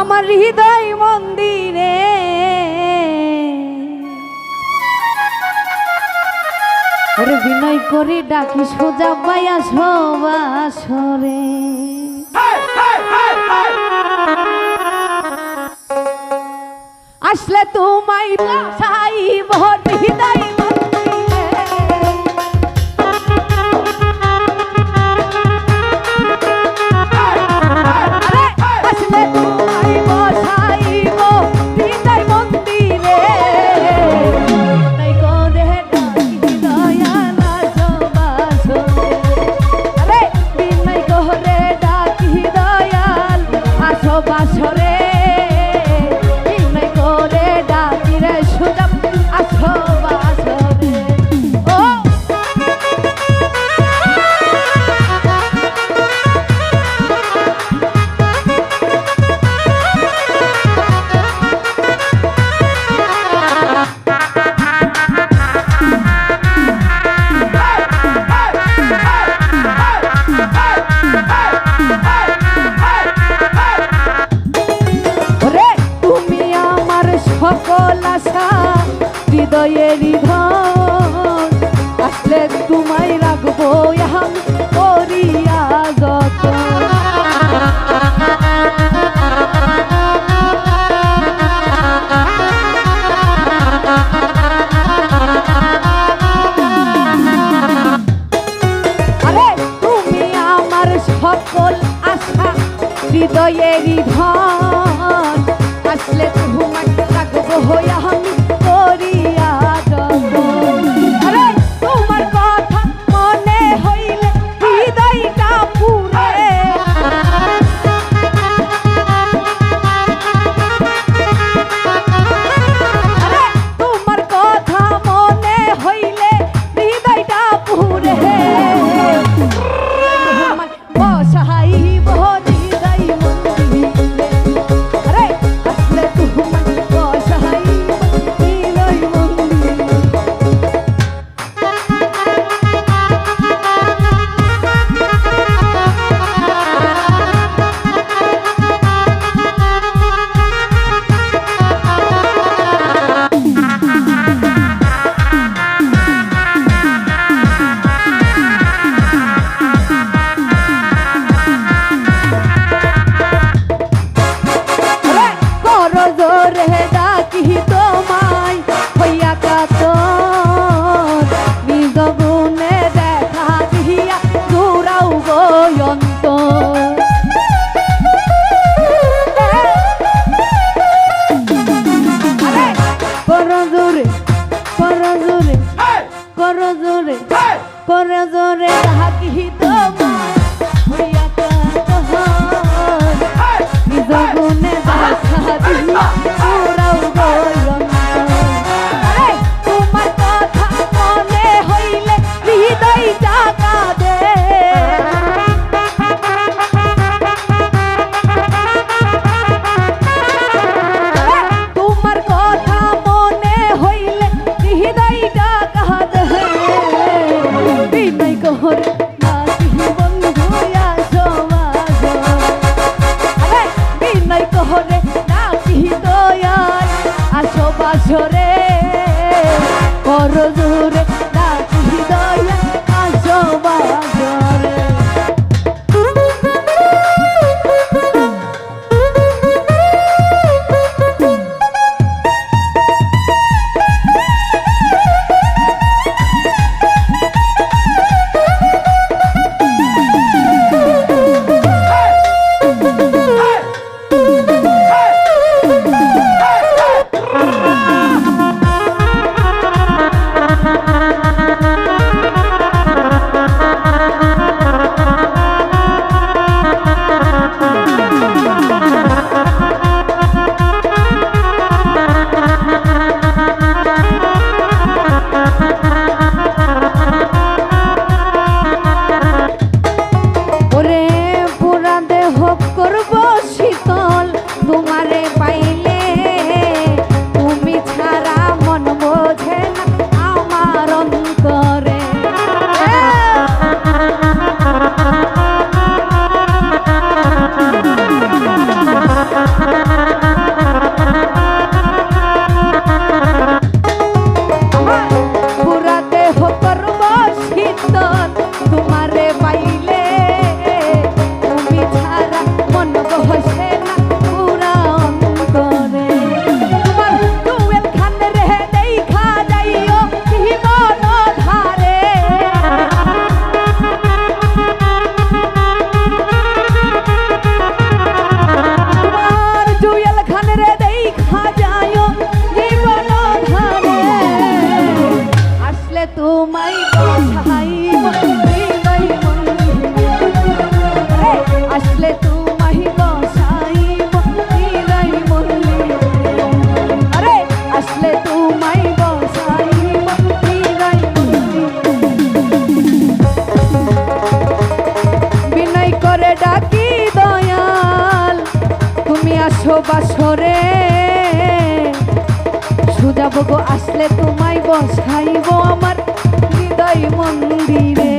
আমার হৃদয় মন্দিরে। ওরে বিনয় করে ডাকি সোজা পায়া সবাসরে আসলে তোমায় ভাষা হৃদয়ে ধন আসলে তোমায় রাখব আহম করিয়া যত কর জোরে কর জোরে তাহাকি তোমার ভরিয়া কাত হয়। নিজ গুণে দিয়া বাসরে করজুরে ধরে সুজা গো আসলে তোমায় বসাইব আমার হৃদয় মন্দিরে।